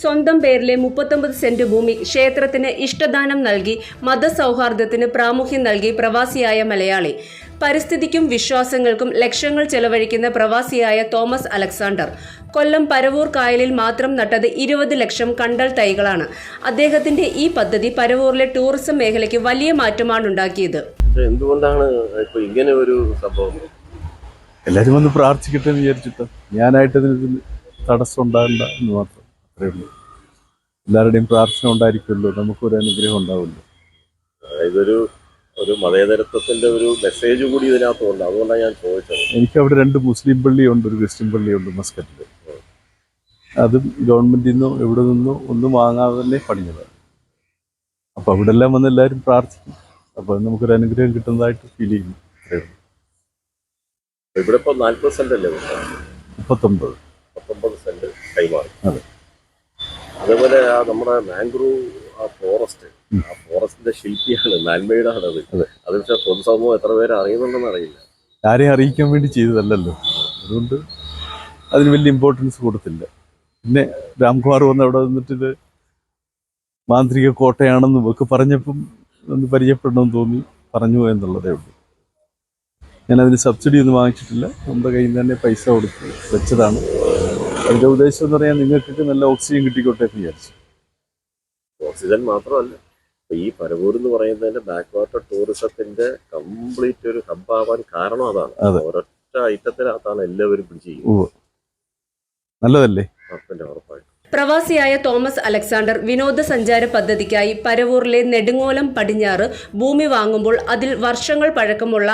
സ്വന്തം പേരിലെ മുപ്പത്തൊമ്പത് സെന്റ് ഭൂമി ക്ഷേത്രത്തിന് ഇഷ്ടദാനം നൽകി മതസൗഹാർദ്ദത്തിന് പ്രാമുഖ്യം നൽകി പ്രവാസിയായ മലയാളി. പരിസ്ഥിതിക്കും വിശ്വാസങ്ങൾക്കും ലക്ഷങ്ങൾ ചെലവഴിക്കുന്ന പ്രവാസിയായ തോമസ് അലക്സാണ്ടർ. കൊല്ലം പരവൂർ കായലിൽ മാത്രം നട്ടത് ഇരുപത് ലക്ഷം കണ്ടൽ തൈകളാണ്. അദ്ദേഹത്തിന്റെ ഈ പദ്ധതി പരവൂരിലെ ടൂറിസം മേഖലയ്ക്ക് വലിയ മാറ്റമാണ് ഉണ്ടാക്കിയത്. എന്തുകൊണ്ടാണ് ഇപ്പൊ ഇങ്ങനെ ഒരു സംഭവം? എല്ലാവരും ഒന്ന് പ്രാർത്ഥിക്കട്ടെ എന്ന് വിചാരിച്ചിട്ട്. ഞാനായിട്ട് ഇതിന് തടസ്സം ഉണ്ടാകണ്ട എന്ന് മാത്രം. അത്രേ ഉള്ളൂ. എല്ലാവരുടെയും പ്രാർത്ഥന ഉണ്ടായിരിക്കുമല്ലോ. നമുക്കൊരു അനുഗ്രഹം ഉണ്ടാവുമല്ലോ. ഇതൊരു ഒരു മതേതരത്വത്തിന്റെ ഒരു മെസ്സേജ് കൂടി ഇതിനകത്തുണ്ട് അതുകൊണ്ടാണ് ഞാൻ ചോദിച്ചത്. എനിക്ക് അവിടെ രണ്ട് മുസ്ലിം പള്ളിയുണ്ട് ഒരു ക്രിസ്ത്യൻ പള്ളിയുണ്ട് മസ്കറ്റിൽ അതും ഗവൺമെന്റിൽ നിന്നോ എവിടെ നിന്നോ ഒന്നും വാങ്ങാതെ തന്നെ പണിഞ്ഞത്. അപ്പോൾ അവിടെ എല്ലാം വന്ന് എല്ലാവരും പ്രാർത്ഥിക്കും. അപ്പോൾ നമുക്കൊരു അനുഗ്രഹം കിട്ടുന്നതായിട്ട് ഫീൽ ചെയ്യുന്നു ഇവിടെ ഇപ്പൊ നാൽപ്പത് സെന്റ് അല്ലേ? മുപ്പത്തൊമ്പത്. പത്തൊമ്പത് സെന്റ് കൈമാറി. അതെ. അതേപോലെ ആ നമ്മുടെ മാംഗ്രൂവ് ആ ഫോറസ്റ്റ് ആ ഫോറസ്റ്റിന്റെ ശില്പിയാണ് മാൻമെയ്ഡാണ് അത്. അതെ. പക്ഷെ പൊതുസമൂഹം എത്ര പേര് അറിയുന്നുണ്ടെന്ന് അറിയില്ല. ആരെയും അറിയിക്കാൻ വേണ്ടി ചെയ്തതല്ലല്ലോ. അതുകൊണ്ട് അതിന് വലിയ ഇമ്പോർട്ടൻസ് കൊടുത്തില്ല. പിന്നെ രാംകുമാർ വന്ന് അവിടെ നിന്നിട്ട് മാന്ത്രിക കോട്ടയാണെന്നും ഒക്കെ പറഞ്ഞപ്പം ഒന്ന് പരിചയപ്പെടണമെന്ന് തോന്നി പറഞ്ഞു എന്നുള്ളതേ ഉള്ളൂ. ഞാൻ അതിന് സബ്സിഡി ഒന്നും വാങ്ങിച്ചിട്ടില്ല. നമ്മുടെ കയ്യിൽ നിന്ന് തന്നെ പൈസ കൊടുത്ത് വെച്ചതാണ്. അതിന്റെ ഉദ്ദേശം എന്ന് പറയാൻ നിങ്ങൾക്കൊക്കെ നല്ല ഓക്സിജൻ കിട്ടിക്കോട്ടെ എന്ന് വിചാരിച്ചു. ഓക്സിജൻ മാത്രമല്ല ഈ പരവൂർ എന്ന് പറയുന്നതിന്റെ ബാക്ക് വാട്ടർ ടൂറിസത്തിന്റെ കംപ്ലീറ്റ് ഒരു ഹബ്ബാവാൻ കാരണം അതാണ്. അതെ. ഒരൊറ്റ ഐറ്റത്തിനകത്താണ് എല്ലാവരും പിടിച്ച് ചെയ്യുന്നത് നല്ലതല്ലേ? ഉറപ്പായിട്ടും. പ്രവാസിയായ തോമസ് അലക്സാണ്ടർ വിനോദസഞ്ചാര പദ്ധതിക്കായി പരവൂറിലെ നെടുങ്ങോലം പടിഞ്ഞാറ് ഭൂമി വാങ്ങുമ്പോൾ അതിൽ വർഷങ്ങൾ പഴക്കമുള്ള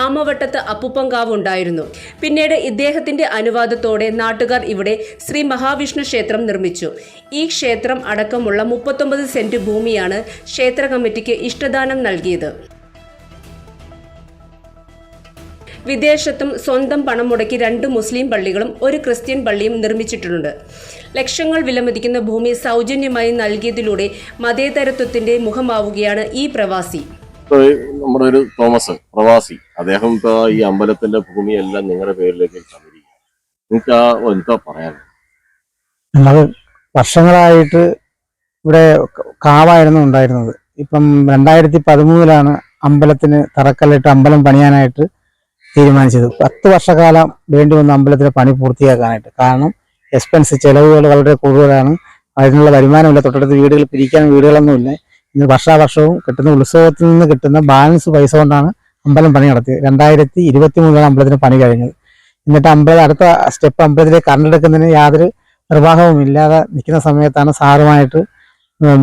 ആമവട്ടത്ത് അപ്പുപ്പങ്കാവ് ഉണ്ടായിരുന്നു. പിന്നീട് ഇദ്ദേഹത്തിന്റെ അനുവാദത്തോടെ നാട്ടുകാർ ഇവിടെ ശ്രീ മഹാവിഷ്ണു ക്ഷേത്രം നിർമ്മിച്ചു. ഈ ക്ഷേത്രം അടക്കമുള്ള മുപ്പത്തൊമ്പത് സെന്റ് ഭൂമിയാണ് ക്ഷേത്ര കമ്മിറ്റിക്ക് ഇഷ്ടദാനം നൽകിയത്. വിദേശത്തും സ്വന്തം പണം മുടക്കി രണ്ട് മുസ്ലിം പള്ളികളും ഒരു ക്രിസ്ത്യൻ പള്ളിയും നിർമ്മിച്ചിട്ടുണ്ട്. ലക്ഷങ്ങൾ വിലമതിക്കുന്ന ഭൂമി സൗജന്യമായി നൽകിയതിലൂടെ മതേതരത്വത്തിന്റെ മുഖമാവുകയാണ് ഈ പ്രവാസി. നമ്മുടെ ഒരു തോമസ് പ്രവാസി അദ്ദേഹം ഇപ്പൊ ഈ അമ്പലത്തിന്റെ ഭൂമിയെല്ലാം നിങ്ങളുടെ പേരിലേക്ക് നിങ്ങൾക്ക് ആ എന്താ പറയാൻ? ഞങ്ങൾ വർഷങ്ങളായിട്ട് ഇവിടെ കാവായിരുന്നു ഉണ്ടായിരുന്നത്. ഇപ്പം രണ്ടായിരത്തി പതിമൂന്നിലാണ് അമ്പലത്തിന് തറക്കല്ലിട്ട് അമ്പലം പണിയാനായിട്ട് തീരുമാനിച്ചത്. പത്ത് വർഷക്കാലം വേണ്ടി വന്ന അമ്പലത്തിലെ പണി പൂർത്തിയാക്കാനായിട്ട്. കാരണം എക്സ്പെൻസ് ചെലവുകൾ വളരെ കൂടുതലാണ്. അതിനുള്ള വരുമാനമില്ല. തൊട്ടടുത്ത് വീടുകൾ പിരിക്കാൻ വീടുകളൊന്നുമില്ല. ഇന്ന് വർഷാവർഷവും കിട്ടുന്ന ഉത്സവത്തിൽ നിന്ന് കിട്ടുന്ന ബാലൻസ് പൈസ കൊണ്ടാണ് അമ്പലം പണി നടത്തിയത്. രണ്ടായിരത്തി ഇരുപത്തി മൂന്നിലാണ് അമ്പലത്തിന് പണി കഴിഞ്ഞത്. എന്നിട്ട് അമ്പലം അടുത്ത സ്റ്റെപ്പ് അമ്പലത്തിലേക്ക് കണ്ടെടുക്കുന്നതിന് യാതൊരു നിർവാഹവും ഇല്ലാതെ നിൽക്കുന്ന സമയത്താണ് സാറുമായിട്ട്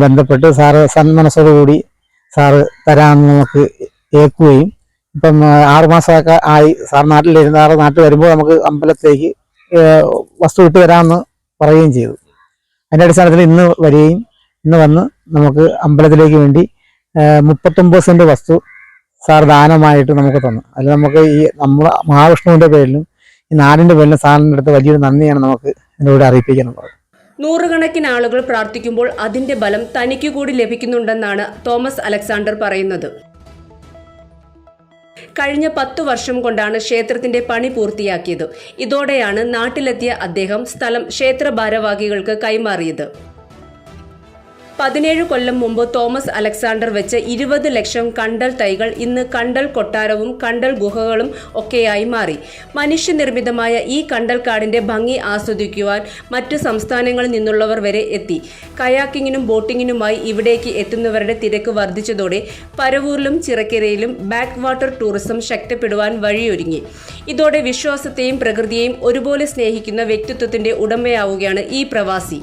ബന്ധപ്പെട്ട് സാറ് സന്മനസ്സോടുകൂടി സാറ് തരാമെന്ന് നമുക്ക് ഏൽക്കുകയും ഇപ്പം ആറുമാസമൊക്കെ ആയി. സാർ നാട്ടിലിരുന്ന് സാറ് നാട്ടിൽ വരുമ്പോൾ നമുക്ക് അമ്പലത്തിലേക്ക് വസ്തു ഇട്ട് തരാമെന്ന് പറയുകയും ചെയ്തു. അതിന്റെ അടിസ്ഥാനത്തിൽ ഇന്ന് വരികയും ഇന്ന് വന്ന് നമുക്ക് അമ്പലത്തിലേക്ക് വേണ്ടി മുപ്പത്തൊമ്പത് സെന്റ് വസ്തു സാർ ദാനമായിട്ട് നമുക്ക് തന്നു. അതിൽ നമുക്ക് ഈ നമ്മുടെ മഹാവിഷ്ണുവിന്റെ പേരിലും ഈ നാടിന്റെ പേരിലും സാറിന്റെ അടുത്ത് വലിയൊരു നന്ദിയാണ് നമുക്ക് ഇതിലൂടെ അറിയിപ്പിക്കാനുള്ളത് നൂറുകണക്കിന് ആളുകൾ പ്രാർത്ഥിക്കുമ്പോൾ അതിന്റെ ബലം തനിക്ക് കൂടി ലഭിക്കുന്നുണ്ടെന്നാണ് തോമസ് അലക്സാണ്ടർ പറയുന്നത്. കഴിഞ്ഞ പത്തു വർഷം കൊണ്ടാണ് ക്ഷേത്രത്തിന്റെ പണി പൂർത്തിയാക്കിയത്. ഇതോടെയാണ് നാട്ടിലെത്തിയ അദ്ദേഹം സ്ഥലം ക്ഷേത്ര ഭാരവാഹികൾക്ക് കൈമാറിയത്. പതിനേഴ് കൊല്ലം മുമ്പ് തോമസ് അലക്സാണ്ടർ വെച്ച് ഇരുപത് ലക്ഷം കണ്ടൽ തൈകൾ ഇന്ന് കണ്ടൽ കൊട്ടാരവും കണ്ടൽ ഗുഹകളും ഒക്കെയായി മാറി. മനുഷ്യനിർമ്മിതമായ ഈ കണ്ടൽ കാടിന്റെ ഭംഗി ആസ്വദിക്കുവാൻ മറ്റു സംസ്ഥാനങ്ങളിൽ നിന്നുള്ളവർ വരെ എത്തി. കയാക്കിങ്ങിനും ബോട്ടിങ്ങിനുമായി ഇവിടേക്ക് എത്തുന്നവരുടെ തിരക്ക് വർദ്ധിച്ചതോടെ പരവൂരിലും ചിറക്കരയിലും ബാക്ക് വാട്ടർ ടൂറിസം ശക്തിപ്പെടുവാൻ വഴിയൊരുങ്ങി. ഇതോടെ വിശ്വാസത്തെയും പ്രകൃതിയെയും ഒരുപോലെ സ്നേഹിക്കുന്ന വ്യക്തിത്വത്തിന്റെ ഉടമയാവുകയാണ് ഈ പ്രവാസി.